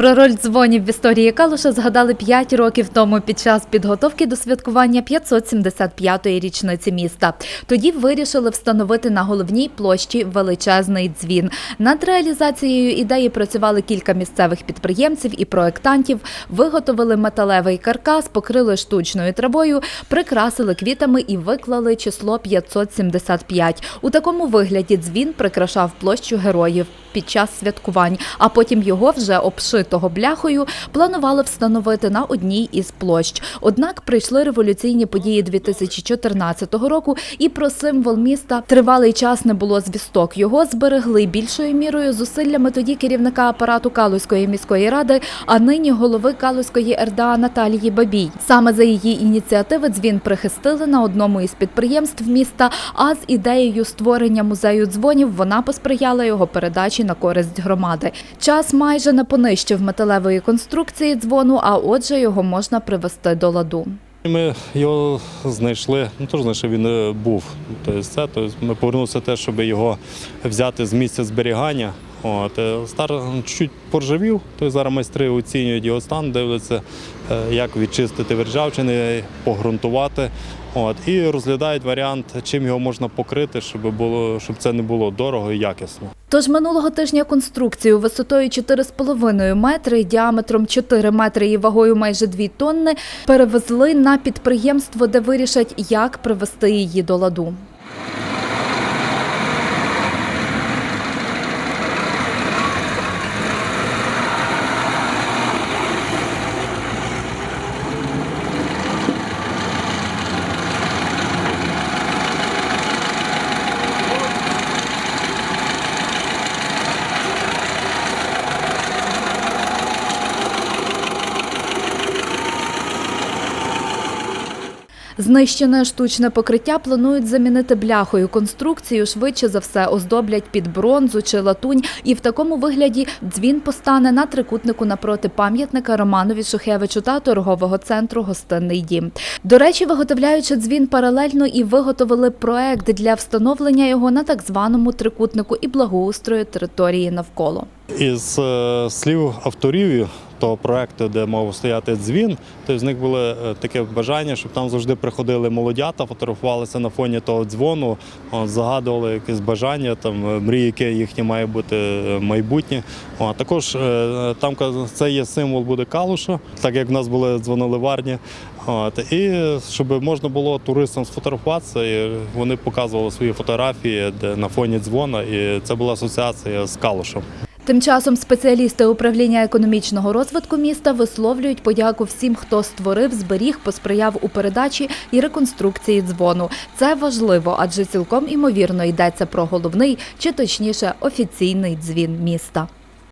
Про роль дзвонів в історії Калуша згадали 5 років тому під час підготовки до святкування 575-ї річниці міста. Тоді вирішили встановити на головній площі величезний дзвін. Над реалізацією ідеї працювали кілька місцевих підприємців і проєктантів, виготовили металевий каркас, покрили штучною травою, прикрасили квітами і виклали число 575. У такому вигляді дзвін прикрашав площу героїв під час святкувань, а потім його вже обшитого бляхою планували встановити на одній із площ. Однак прийшли революційні події 2014 року, і про символ міста тривалий час не було звісток. Його зберегли більшою мірою зусиллями тоді керівника апарату Калузької міської ради, а нині голови Калузької РДА Наталії Бабій. Саме за її ініціативи дзвін прихистили на одному із підприємств міста. А з ідеєю створення музею дзвонів вона посприяла його передачі на користь громади. Час майже не понищив металевої конструкції дзвону, а отже, його можна привести до ладу. Ми його знайшли, ну теж знайшли, він е, був. Тобто, це, тобто ми повернулися те, щоб його взяти з місця зберігання. От, е, стар чуть поржавів, то зараз майстри оцінюють його стан, дивляться, е, як відчистити виржавчини, погрунтувати. От, і розглядають варіант, чим його можна покрити, щоб було, щоб це не було дорого і якісно. Тож минулого тижня конструкцію висотою 4,5 метри, діаметром 4 метри і вагою майже 2 тонни перевезли на підприємство, де вирішать, як привести її до ладу. Знищене штучне покриття планують замінити бляхою. Конструкцію швидше за все оздоблять під бронзу чи латунь, і в такому вигляді дзвін постане на трикутнику напроти пам'ятника Романові Шухевичу та торгового центру Гостинний дім. До речі, виготовляючи дзвін паралельно і виготовили проект для встановлення його на так званому трикутнику і благоустрою території навколо. Із е, слів авторів того проекту, де мав стояти дзвін, то з них було е, таке бажання, щоб там завжди приходили молодята, фотографувалися на фоні того дзвону, загадували якесь бажання, там е, мрії, яке їхнє має бути е, майбутнє. От, також там це є символ буде калуша, так як в нас були дзвоноливарні. От, і щоб можна було туристам сфотографуватися, і вони показували свої фотографії де на фоні дзвона, і це була асоціація з калушем. Тим часом спеціалісти управління економічного розвитку міста висловлюють подяку всім, хто створив, зберіг, посприяв у передачі і реконструкції дзвону. Це важливо, адже цілком імовірно йдеться про головний чи точніше офіційний дзвін міста.